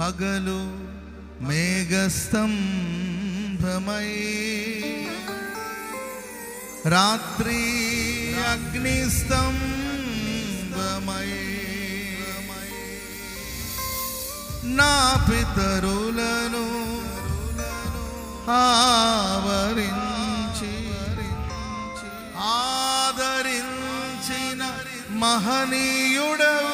పగలు మేఘస్తంభమై. రాత్రి అగ్నిస్తంభమై. నా పితరులను ఆవరించి ఆదరించిన మహనీయుడవు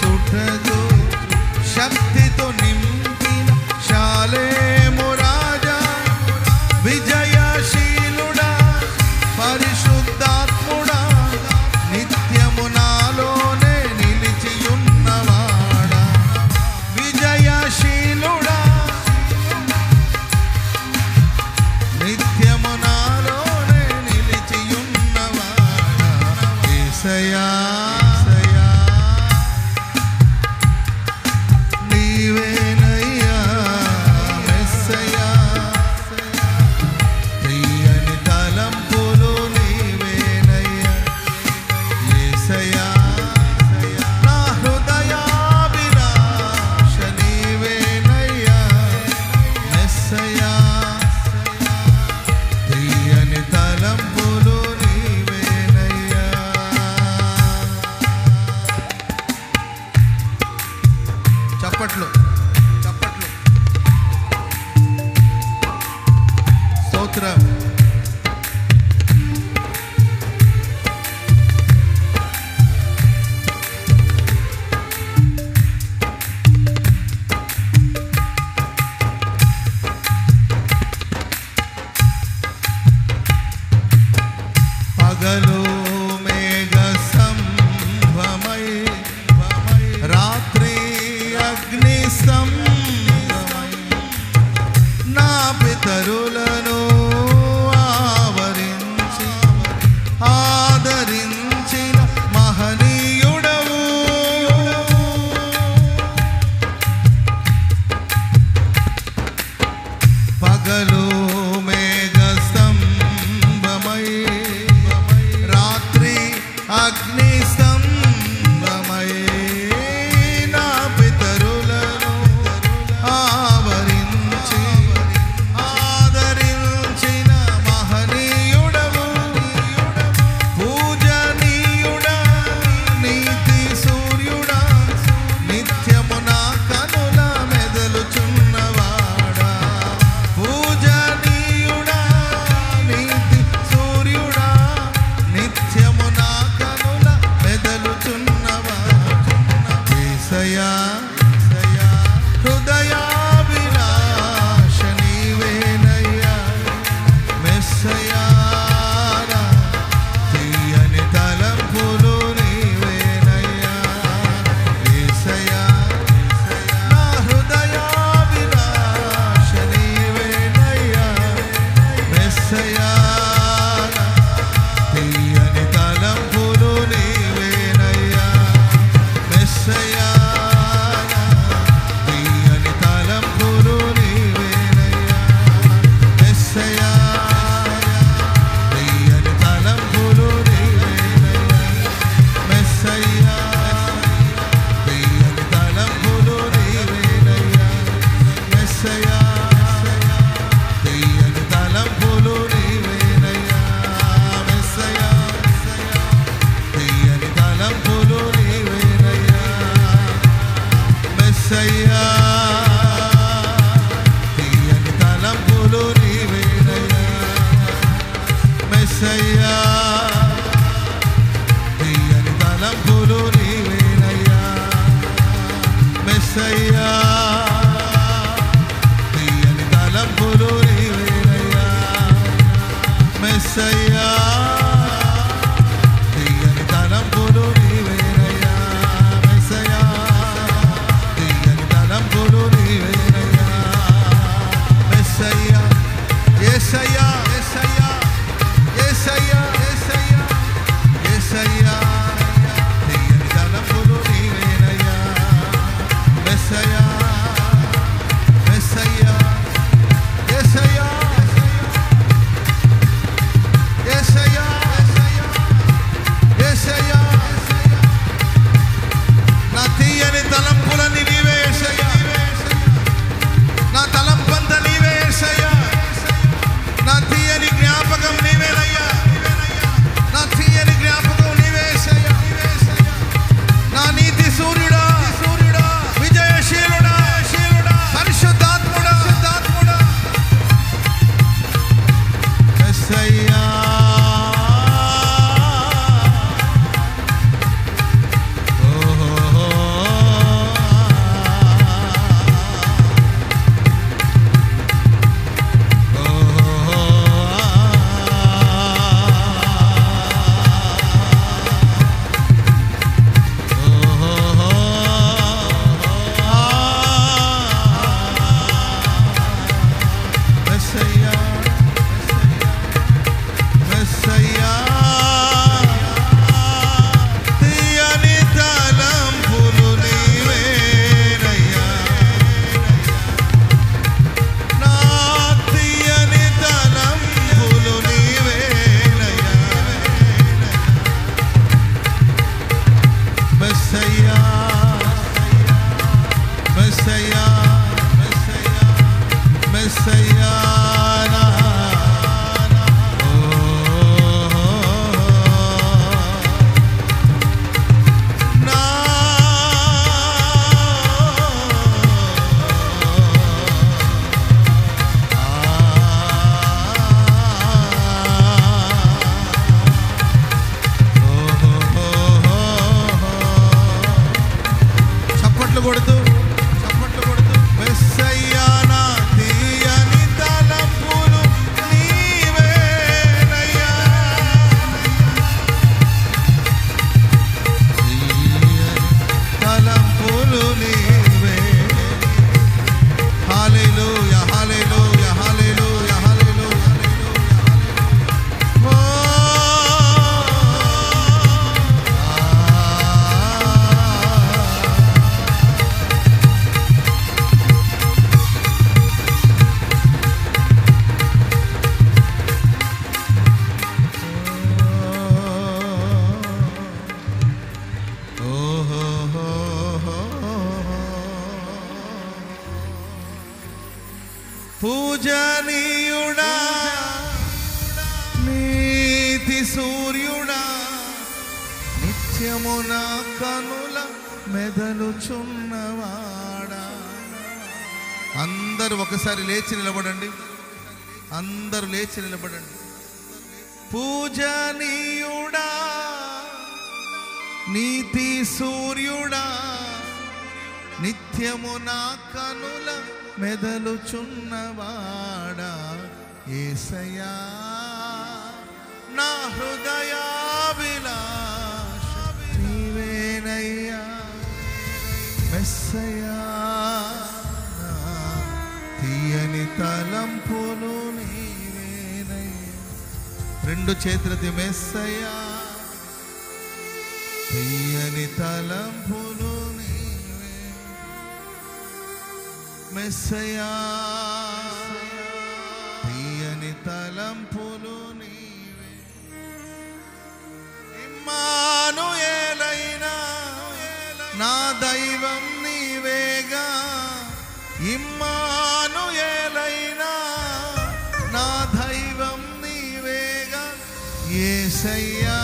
छोटो शक्ति तो luz. మెదలుచున్నవాడా అందరూ ఒకసారి లేచి నిలబడండి. అందరూ లేచి నిలబడండి. పూజనీయుడా నీతి సూర్యుడా నిత్యము నా కనుల మెదలుచున్నవాడా? ఏసయా నా హృదయాభిలాష నీవేనయ్యా. మెస్సయా తీయని తలంపులు నీవేనయ్యా. రెండు చేతులది మెస్సయా తీయని తలంపులు నీవే. మెస్సయా ఏసయ్యా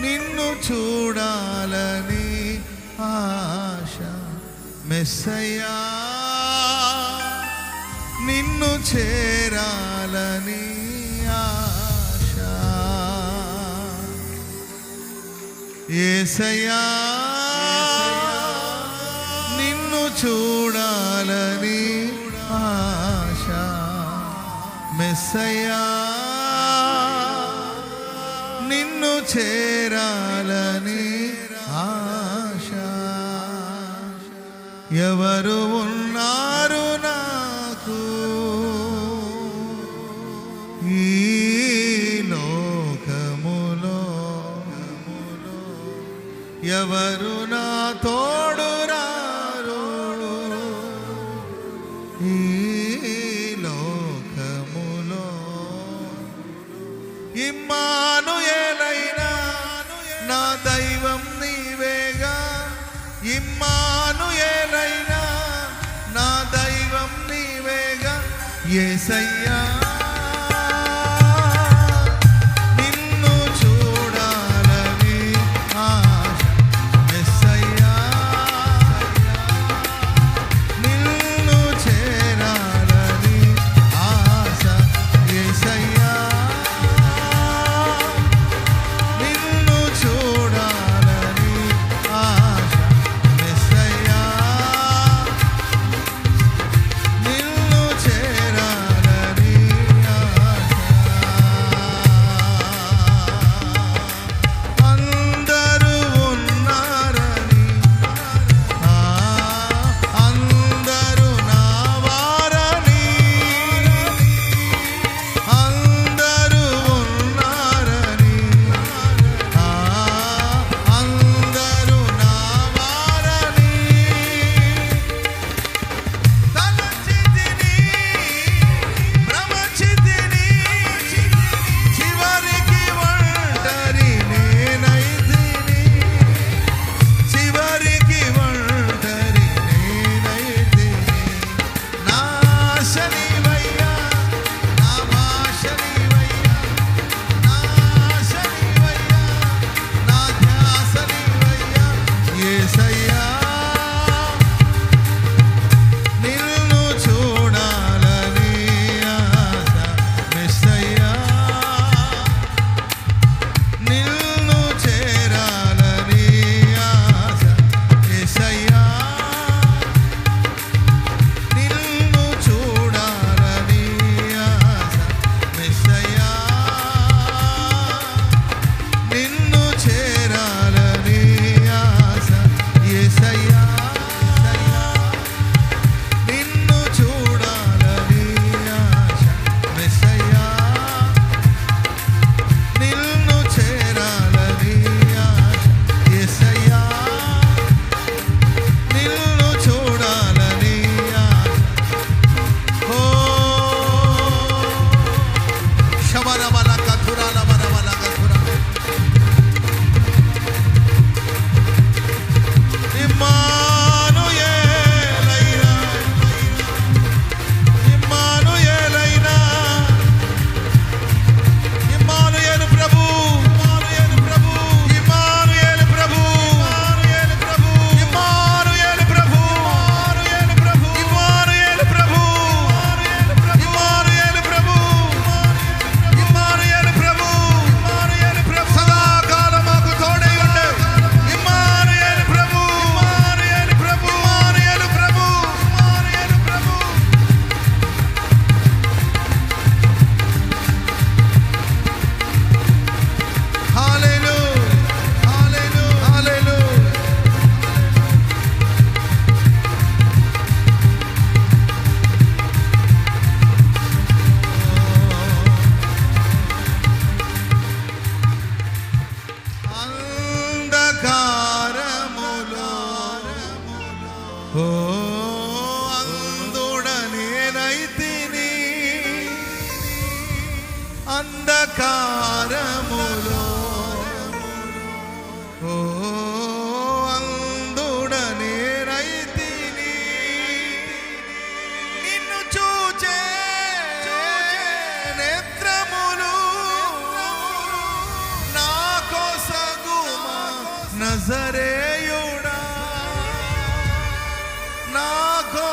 నిన్ను చూడాలని ఆశ. మెస్సయ్యా నిన్ను చేరాలని ఆశ. ఏసయ్యా నిన్ను చూడాలని ఆశ. మెస్సయ్యా చేరాలని ఆశ. ఎవరు ఉన్నారు నాకు? ఈ లోకములో ఎవరు నా తోడు? యేసయ్యా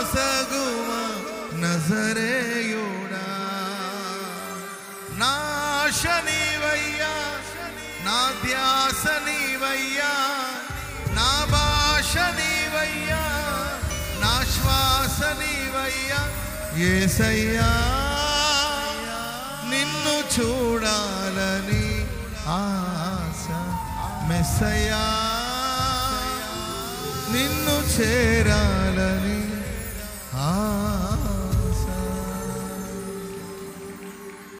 కోసగుమ నజరేయుడా? నా ఆశ నా ధ్యాస నీవయ్యా నా భాష నీవయ్యా నా శ్వాస నీవయ్యా. ఏసయ్యా నిన్ను చూడాలని ఆశ మెస్సయ్యా నిన్ను చేరాలని Ah.